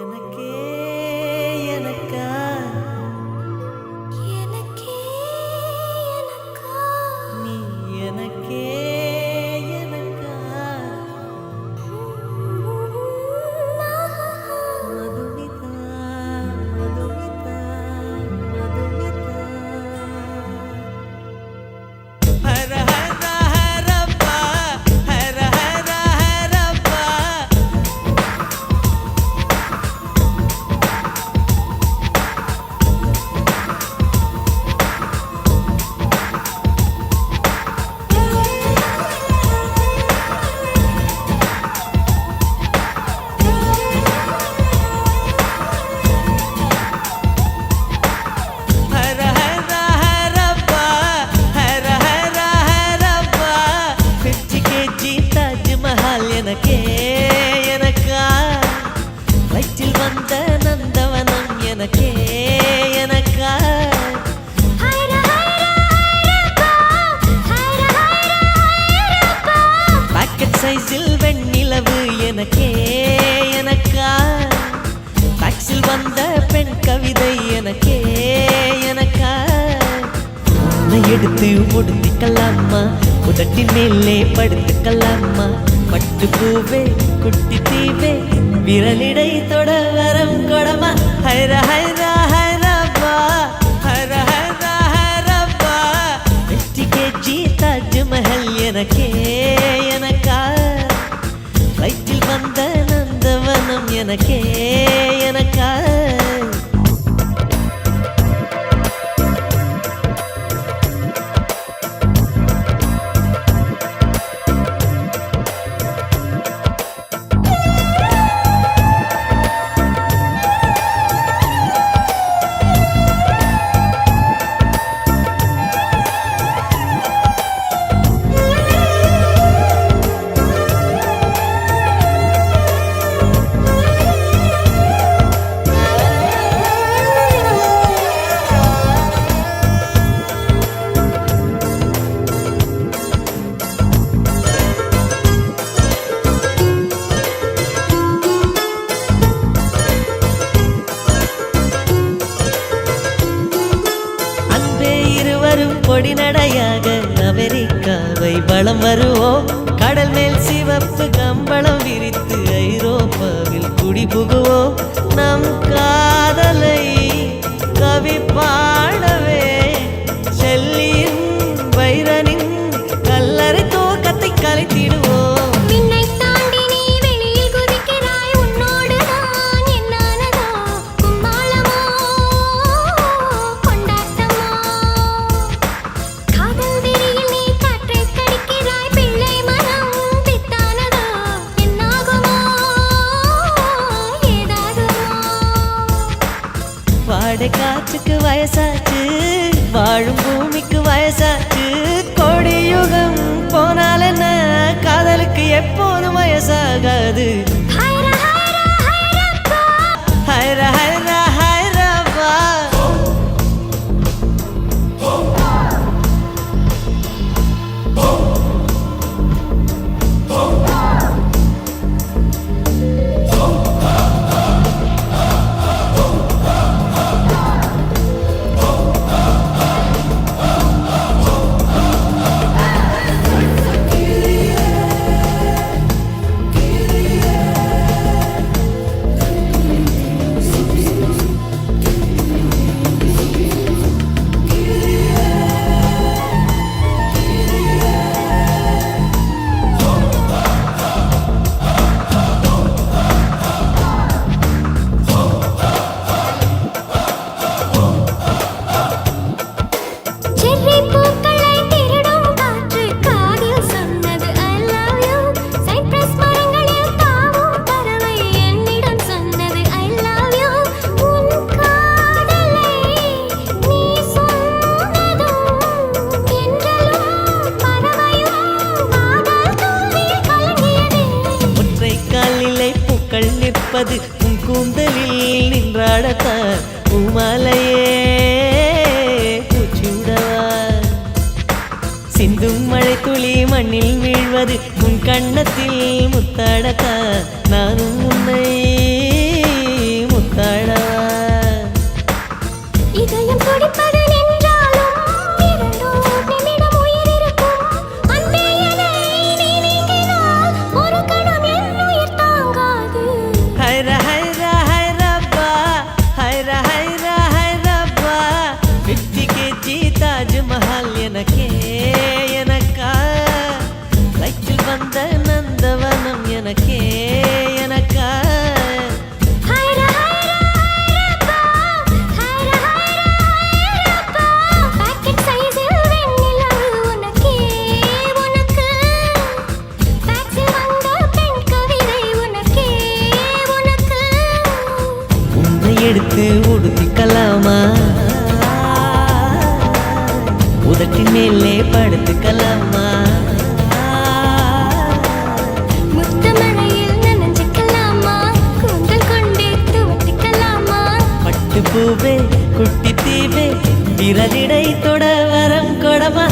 எனக்கே வந்த நந்தவனம் எனக்கே? எனக்கா பாக்கெட் சைஸில் வெண்ணிலவு எனக்கே எனக்கா? டாக்ஸில் வந்த பெண் கவிதை எனக்கே எனக்கா? எடுத்து முடித்துக்கலாமா உதட்டின் மேலே படுத்துக்கலாமா? பட்டு பூவே குட்டி தீவே விரலிடை தொட வரம் கொடமா. ஹைர ஹைரா ஹைரப்பா. ஹர ஹர ஹரப்பா. வெற்றி கேஜி தாஜ்மஹல் எனக்கே எனக்கா. வயிற்றில் வந்த நந்தவனம் எனக்கே வரும் பொடி நடையாக அமெரிக்காவை வளம் வருவோம். கடல் மேல் சிவப்பு கம்பளம் விரித்து ஐரோப்பாவில் குடி புகுவோம் நம் கா காற்றுக்கு வயசாச்சு வாழும் பூமிக்கு வயசாச்சு. கோடி யுகம் போனால் என்ன காதலுக்கு எப்போதும் வயசாகாது. பூமாலையே பூச்சிவிடவார் சிந்தும் மழை துளி மண்ணில் வீழ்வது உன் கண்ணத்தில் முத்தடக்க. நானும் உன்னை மேலே படுத்துக்கலாமா? பூவே குட்டி தீவே விரலிடை தொட வரம் கொடமா?